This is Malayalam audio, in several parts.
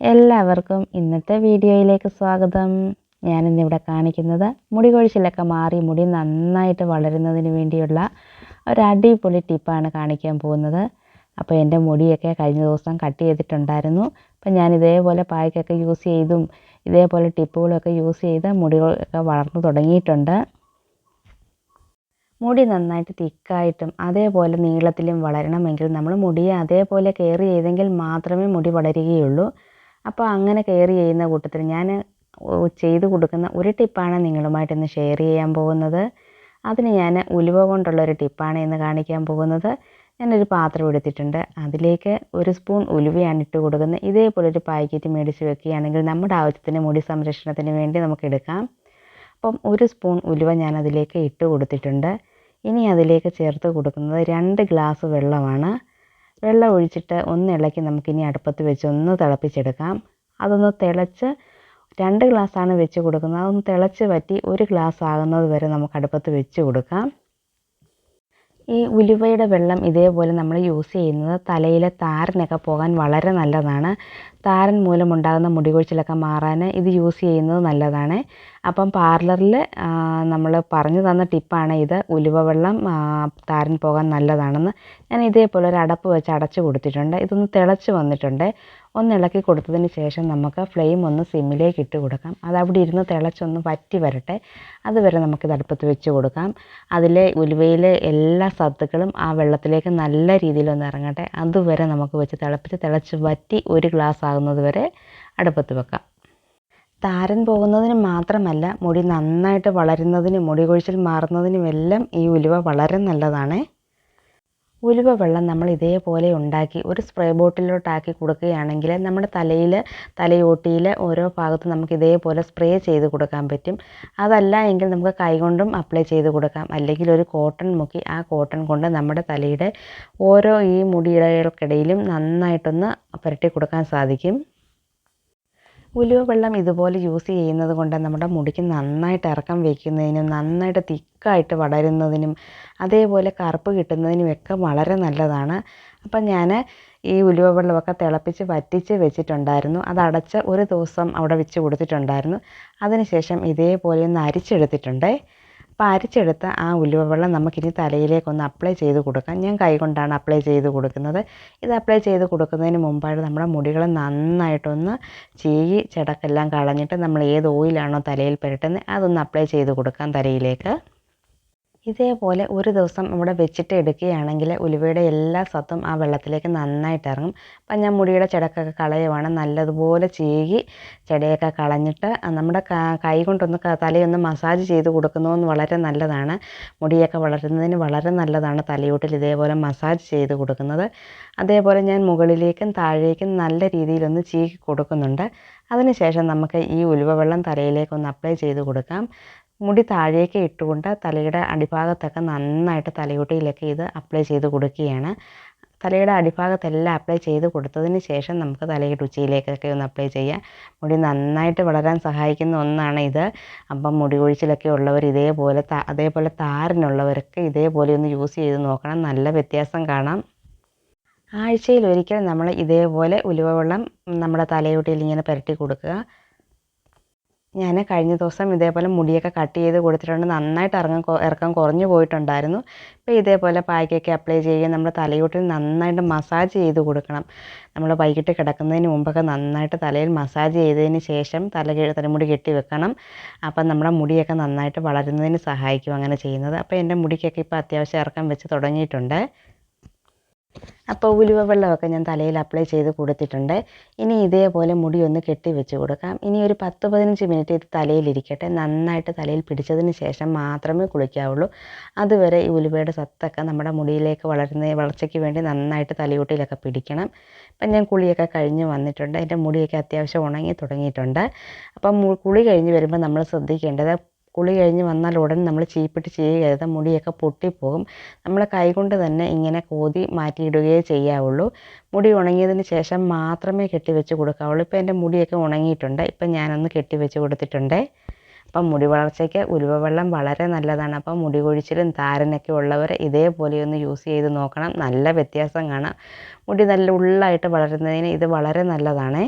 എല്ലാവർക്കും ഇന്നത്തെ വീഡിയോയിലേക്ക് സ്വാഗതം. ഞാനിന്നിവിടെ കാണിക്കുന്നത് മുടി കൊഴിച്ചിലൊക്കെ മാറി മുടി നന്നായിട്ട് വളരുന്നതിന് വേണ്ടിയുള്ള ഒരു അടിപൊളി ടിപ്പാണ് കാണിക്കാൻ പോകുന്നത്. അപ്പോൾ എന്റെ മുടിയൊക്കെ കഴിഞ്ഞ ദിവസം കട്ട് ചെയ്തിട്ടുണ്ടായിരുന്നു. അപ്പം ഞാൻ ഇതേപോലെ പായ്ക്കൊക്കെ യൂസ് ചെയ്തും ഇതേപോലെ ടിപ്പുകളൊക്കെ യൂസ് ചെയ്ത് മുടികളൊക്കെ വളർന്നു തുടങ്ങിയിട്ടുണ്ട്. മുടി നന്നായിട്ട് തിക്കായിട്ടും അതേപോലെ നീളത്തിലും വളരണമെങ്കിൽ നമ്മൾ മുടിയെ അതേപോലെ കെയർ ചെയ്തെങ്കിൽ മാത്രമേ മുടി വളരുകയുള്ളൂ. അപ്പോൾ അങ്ങനെ കെയർ ചെയ്യുന്ന കൂട്ടത്തിൽ ഞാൻ ചെയ്തു കൊടുക്കുന്ന ഒരു ടിപ്പാണ് നിങ്ങളുമായിട്ട് ഇന്ന് ഷെയർ ചെയ്യാൻ പോകുന്നത്. അതിന് ഞാൻ ഉലുവ കൊണ്ടുള്ള ഒരു ടിപ്പാണ് ഇന്ന് കാണിക്കാൻ പോകുന്നത്. ഞാനൊരു പാത്രം എടുത്തിട്ടുണ്ട്. അതിലേക്ക് ഒരു സ്പൂൺ ഉലുവയാണ് ഇട്ട് കൊടുക്കുന്നത്. ഇതേപോലെ ഒരു പാക്കറ്റ് മേടിച്ച് വെക്കുകയാണെങ്കിൽ നമ്മുടെ ആവശ്യത്തിന് മുടി സംരക്ഷണത്തിന് വേണ്ടി നമുക്ക് എടുക്കാം. അപ്പം ഒരു സ്പൂൺ ഉലുവ ഞാൻ അതിലേക്ക് ഇട്ട് കൊടുത്തിട്ടുണ്ട്. ഇനി അതിലേക്ക് ചേർത്ത് കൊടുക്കുന്നത് രണ്ട് ഗ്ലാസ് വെള്ളമാണ്. വെള്ളം ഒഴിച്ചിട്ട് ഒന്ന് ഇളക്കി നമുക്കിനി അടുപ്പത്ത് വെച്ച് ഒന്ന് തിളപ്പിച്ചെടുക്കാം. അതൊന്ന് തിളച്ച് രണ്ട് ഗ്ലാസ്സാണ് വെച്ച് കൊടുക്കുന്നത്. അതൊന്ന് തിളച്ച് വറ്റി ഒരു ഗ്ലാസ് ആകുന്നത് വരെ നമുക്ക് അടുപ്പത്ത് വെച്ച് കൊടുക്കാം. ഈ ഉലുവയുടെ വെള്ളം ഇതേപോലെ നമ്മൾ യൂസ് ചെയ്യുന്നത് തലയിലെ താരനൊക്കെ പോകാൻ വളരെ നല്ലതാണ്. താരൻ മൂലമുണ്ടാകുന്ന മുടി കൊഴിച്ചിലൊക്കെ മാറാൻ ഇത് യൂസ് ചെയ്യുന്നത് നല്ലതാണ്. അപ്പം പാർലറിൽ നമ്മൾ പറഞ്ഞു തന്ന ടിപ്പാണ് ഇത്. ഉലുവ വെള്ളം താരൻ പോകാൻ നല്ലതാണെന്ന് ഞാൻ ഇതേപോലെ ഒരു അടപ്പ് വെച്ച് അടച്ചു കൊടുത്തിട്ടുണ്ട്. ഇതൊന്ന് തിളച്ച് വന്നിട്ടുണ്ട്. ഒന്ന് ഇളക്കി കൊടുത്തതിന് ശേഷം നമുക്ക് ഫ്ലെയിം ഒന്ന് സിമ്മിലേക്ക് ഇട്ട് കൊടുക്കാം. അത് അവിടെ ഇരുന്ന് തിളച്ചൊന്ന് വറ്റി വരട്ടെ. അതുവരെ നമുക്ക് നമുക്കിത് അടുപ്പത്ത് വെച്ച് കൊടുക്കാം. അതിലെ ഉലുവയിലെ എല്ലാ സത്തുക്കളും ആ വെള്ളത്തിലേക്ക് നല്ല രീതിയിലൊന്ന് ഇറങ്ങട്ടെ. അതുവരെ നമുക്ക് വെച്ച് തിളപ്പിച്ച് തിളച്ച് വറ്റി ഒരു ഗ്ലാസ് ആകുന്നത് വരെ അടുപ്പത്ത് വെക്കാം. താരൻ പോകുന്നതിന് മാത്രമല്ല മുടി നന്നായിട്ട് വളരുന്നതിനും മുടി കൊഴിച്ചിൽ മാറുന്നതിനുമെല്ലാം ഈ ഉലുവ വളരെ നല്ലതാണ്. ഉലുവ വെള്ളം നമ്മൾ ഇതേപോലെ ഉണ്ടാക്കി ഒരു സ്പ്രേ ബോട്ടിലോട്ടാക്കി കൊടുക്കുകയാണെങ്കിൽ നമ്മുടെ തലയിൽ തലയോട്ടിയിൽ ഓരോ ഭാഗത്തും നമുക്ക് ഇതേപോലെ സ്പ്രേ ചെയ്ത് കൊടുക്കാൻ പറ്റും. അതല്ല എങ്കിൽ നമുക്ക് കൈകൊണ്ടും അപ്ലൈ ചെയ്ത് കൊടുക്കാം. അല്ലെങ്കിൽ ഒരു കോട്ടൺ മുക്കി ആ കോട്ടൺ കൊണ്ട് നമ്മുടെ തലയുടെ ഓരോ ഈ മുടിയിടകൾക്കിടയിലും നന്നായിട്ടൊന്ന് പുരട്ടി കൊടുക്കാൻ സാധിക്കും. ഉലുവ വെള്ളം ഇതുപോലെ യൂസ് ചെയ്യുന്നത് കൊണ്ട് നമ്മുടെ മുടിക്ക് നന്നായിട്ട് ഇറക്കം വയ്ക്കുന്നതിനും നന്നായിട്ട് തിക്കായിട്ട് വളരുന്നതിനും അതേപോലെ കറുപ്പ് കിട്ടുന്നതിനും ഒക്കെ വളരെ നല്ലതാണ്. അപ്പം ഞാൻ ഈ ഉലുവ വെള്ളമൊക്കെ തിളപ്പിച്ച് വറ്റിച്ച് വെച്ചിട്ടുണ്ടായിരുന്നു. അത് അടച്ച് ഒരു ദിവസം അവിടെ വെച്ച് കൊടുത്തിട്ടുണ്ടായിരുന്നു. അതിനുശേഷം ഇതേപോലെ ഒന്ന് അരിച്ചെടുത്തിട്ടുണ്ട്. അപ്പോൾ അരിച്ചെടുത്ത ആ ഉലുവ വെള്ളം നമുക്കിനി തലയിലേക്കൊന്ന് അപ്ലൈ ചെയ്ത് കൊടുക്കാം. ഞാൻ കൈ കൊണ്ടാണ് അപ്ലൈ ചെയ്ത് കൊടുക്കുന്നത്. ഇത് അപ്ലൈ ചെയ്ത് കൊടുക്കുന്നതിന് മുമ്പായിട്ട് നമ്മുടെ മുടികൾ നന്നായിട്ടൊന്ന് ചീകി ചടക്കെല്ലാം കളഞ്ഞിട്ട് നമ്മൾ ഏത് ഓയിലാണോ തലയിൽ പുരട്ടുന്നത് അതൊന്ന് അപ്ലൈ ചെയ്ത് കൊടുക്കാം തലയിലേക്ക്. ഇതേപോലെ ഒരു ദിവസം ഇവിടെ വെച്ചിട്ട് എടുക്കുകയാണെങ്കിൽ ഉലുവയുടെ എല്ലാ സത്തും ആ വെള്ളത്തിലേക്ക് നന്നായിട്ട് ഇറങ്ങും അപ്പം ഞാൻ മുടിയുടെ ചെടക്കൊക്കെ കളയുവാണ്. നല്ലതുപോലെ ചീകി ചെടയൊക്കെ കളഞ്ഞിട്ട് നമ്മുടെ കൈ കൊണ്ടൊന്ന് തലയൊന്ന് മസാജ് ചെയ്ത് കൊടുക്കുന്നതെന്ന് വളരെ നല്ലതാണ്. മുടിയൊക്കെ വളരുന്നതിന് വളരെ നല്ലതാണ് തലയോട്ടിൽ ഇതേപോലെ മസാജ് ചെയ്ത് കൊടുക്കുന്നത്. അതേപോലെ ഞാൻ മുകളിലേക്കും താഴേക്കും നല്ല രീതിയിലൊന്ന് ചീകി കൊടുക്കുന്നുണ്ട്. അതിനുശേഷം നമുക്ക് ഈ ഉലുവ വെള്ളം തലയിലേക്കൊന്ന് അപ്ലൈ ചെയ്ത് കൊടുക്കാം. മുടി താഴേക്ക് ഇട്ടുകൊണ്ട് തലയുടെ അടിഭാഗത്തൊക്കെ നന്നായിട്ട് തലയോട്ടിയിലൊക്കെ ഇത് അപ്ലൈ ചെയ്ത് കൊടുക്കുകയാണ്. തലയുടെ അടിഭാഗത്തെല്ലാം അപ്ലൈ ചെയ്ത് കൊടുത്തതിന് ശേഷം നമുക്ക് തലയുടെ ഉച്ചയിലേക്കൊക്കെ ഒന്ന് അപ്ലൈ ചെയ്യാം. മുടി നന്നായിട്ട് വളരാൻ സഹായിക്കുന്ന ഒന്നാണ് ഇത്. അപ്പം മുടി കൊഴിച്ചിലൊക്കെ ഉള്ളവർ ഇതേപോലെ അതേപോലെ താരനുള്ളവരൊക്കെ ഇതേപോലെ ഒന്ന് യൂസ് ചെയ്ത് നോക്കണം. നല്ല വ്യത്യാസം കാണാം. ആഴ്ചയിൽ ഒരിക്കൽ നമ്മൾ ഇതേപോലെ ഉലുവ വെള്ളം നമ്മുടെ തലയോട്ടിയിൽ ഇങ്ങനെ പുരട്ടി കൊടുക്കുക. ഞാൻ കഴിഞ്ഞ ദിവസം ഇതേപോലെ മുടിയൊക്കെ കട്ട് ചെയ്ത് കൊടുത്തിട്ടുണ്ട്. നന്നായിട്ട് ഇറങ്ങാൻ ഇറക്കം കുറഞ്ഞു പോയിട്ടുണ്ടായിരുന്നു. അപ്പോൾ ഇതേപോലെ പായ്ക്കൊക്കെ അപ്ലൈ ചെയ്യുക നമ്മുടെ തലയോട്ടിൽ നന്നായിട്ട് മസാജ് ചെയ്ത് കൊടുക്കണം. നമ്മൾ വൈകിട്ട് കിടക്കുന്നതിന് മുമ്പൊക്കെ നന്നായിട്ട് തലയിൽ മസാജ് ചെയ്തതിന് ശേഷം തല തലമുടി കെട്ടി വെക്കണം. അപ്പം നമ്മുടെ മുടിയൊക്കെ നന്നായിട്ട് വളരുന്നതിന് സഹായിക്കും അങ്ങനെ ചെയ്യുന്നത്. അപ്പോൾ എന്റെ മുടിക്കൊക്കെ ഇപ്പോൾ അത്യാവശ്യം ഇറക്കം വെച്ച് തുടങ്ങിയിട്ടുണ്ട്. അപ്പോൾ ഉലുവ വെള്ളമൊക്കെ ഞാൻ തലയിൽ അപ്ലൈ ചെയ്ത് കൊടുത്തിട്ടുണ്ട്. ഇനി ഇതേപോലെ മുടി ഒന്ന് കെട്ടി വെച്ച് കൊടുക്കാം. ഇനി ഒരു പത്ത് പതിനഞ്ച് മിനിറ്റ് ഇത് തലയിലിരിക്കട്ടെ നന്നായിട്ട് തലയിൽ പിടിച്ചതിന് ശേഷം മാത്രമേ കുളിക്കാവുള്ളൂ. അതുവരെ ഈ ഉലുവയുടെ സത്തൊക്കെ നമ്മുടെ മുടിയിലേക്ക് വളരുന്ന വളർച്ചയ്ക്ക് വേണ്ടി നന്നായിട്ട് തലയോട്ടിയിലൊക്കെ പിടിക്കണം. അപ്പം ഞാൻ കുളിയൊക്കെ കഴിഞ്ഞ് വന്നിട്ടുണ്ട്. എന്റെ മുടിയൊക്കെ അത്യാവശ്യം ഉണങ്ങി തുടങ്ങിയിട്ടുണ്ട്. അപ്പം കുളി കഴിഞ്ഞ് വരുമ്പോൾ നമ്മൾ ശ്രദ്ധിക്കേണ്ടത് കുളി കഴിഞ്ഞ് വന്നാൽ ഉടൻ നമ്മൾ ചീപ്പിട്ട് ചെയ്യരുത് മുടിയൊക്കെ പൊട്ടിപ്പോകും. നമ്മൾ കൈകൊണ്ട് തന്നെ ഇങ്ങനെ കോതി മാറ്റിയിടുകയേ ചെയ്യാവുള്ളൂ. മുടി ഉണങ്ങിയതിന് ശേഷം മാത്രമേ കെട്ടിവെച്ച് കൊടുക്കാവുള്ളൂ. ഇപ്പോൾ എന്റെ മുടിയൊക്കെ ഉണങ്ങിയിട്ടുണ്ട്. ഇപ്പം ഞാനൊന്ന് കെട്ടിവെച്ച് കൊടുത്തിട്ടുണ്ട്. അപ്പം മുടി വളർച്ചയ്ക്ക് ഉലുവ വെള്ളം വളരെ നല്ലതാണ്. അപ്പം മുടി കൊഴിച്ചിലും താരനൊക്കെ ഉള്ളവർ ഇതേപോലെ ഒന്ന് യൂസ് ചെയ്ത് നോക്കണം. നല്ല വ്യത്യാസം കാണാം. മുടി നല്ല ഉള്ളായിട്ട് വളരുന്നതിന് ഇത് വളരെ നല്ലതാണേ.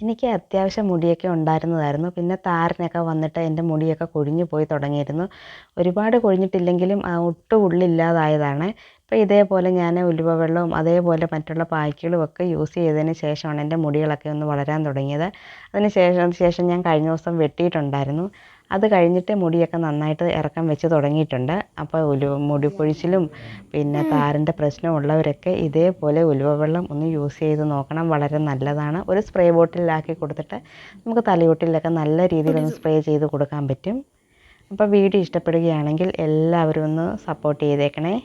എനിക്ക് അത്യാവശ്യം മുടിയൊക്കെ ഉണ്ടായിരുന്നതായിരുന്നു. പിന്നെ താരനൊക്കെ വന്നിട്ട് എന്റെ മുടിയൊക്കെ കൊഴിഞ്ഞു പോയി തുടങ്ങിയിരുന്നു. ഒരുപാട് കൊഴിഞ്ഞിട്ടില്ലെങ്കിലും ഒട്ടും ഉള്ളില്ലാതായതാണ്. അപ്പോൾ ഇതേപോലെ ഞാൻ ഉലുവ വെള്ളവും അതേപോലെ മറ്റുള്ള പായ്ക്കുകളും ഒക്കെ യൂസ് ചെയ്തതിന് ശേഷമാണ് എന്റെ മുടികളൊക്കെ ഒന്ന് വളരാൻ തുടങ്ങിയത്. അതിന് ശേഷം ശേഷം ഞാൻ കഴിഞ്ഞ ദിവസം വെട്ടിയിട്ടുണ്ടായിരുന്നു. അത് കഴിഞ്ഞിട്ട് മുടിയൊക്കെ നന്നായിട്ട് ഇറക്കം വെച്ച് തുടങ്ങിയിട്ടുണ്ട്. അപ്പോൾ ഉലുവ മുടി പൊഴിച്ചിലും പിന്നെ താരന്റെ പ്രശ്നമുള്ളവരൊക്കെ ഇതേപോലെ ഉലുവ വെള്ളം ഒന്ന് യൂസ് ചെയ്ത് നോക്കണം. വളരെ നല്ലതാണ്. ഒരു സ്പ്രേ ബോട്ടിലാക്കി കൊടുത്തിട്ട് നമുക്ക് തലയോട്ടിലൊക്കെ നല്ല രീതിയിൽ ഒന്ന് സ്പ്രേ ചെയ്ത് കൊടുക്കാൻ പറ്റും. അപ്പോൾ വീഡിയോ ഇഷ്ടപ്പെടുകയാണെങ്കിൽ എല്ലാവരും ഒന്ന് സപ്പോർട്ട് ചെയ്തേക്കണേ.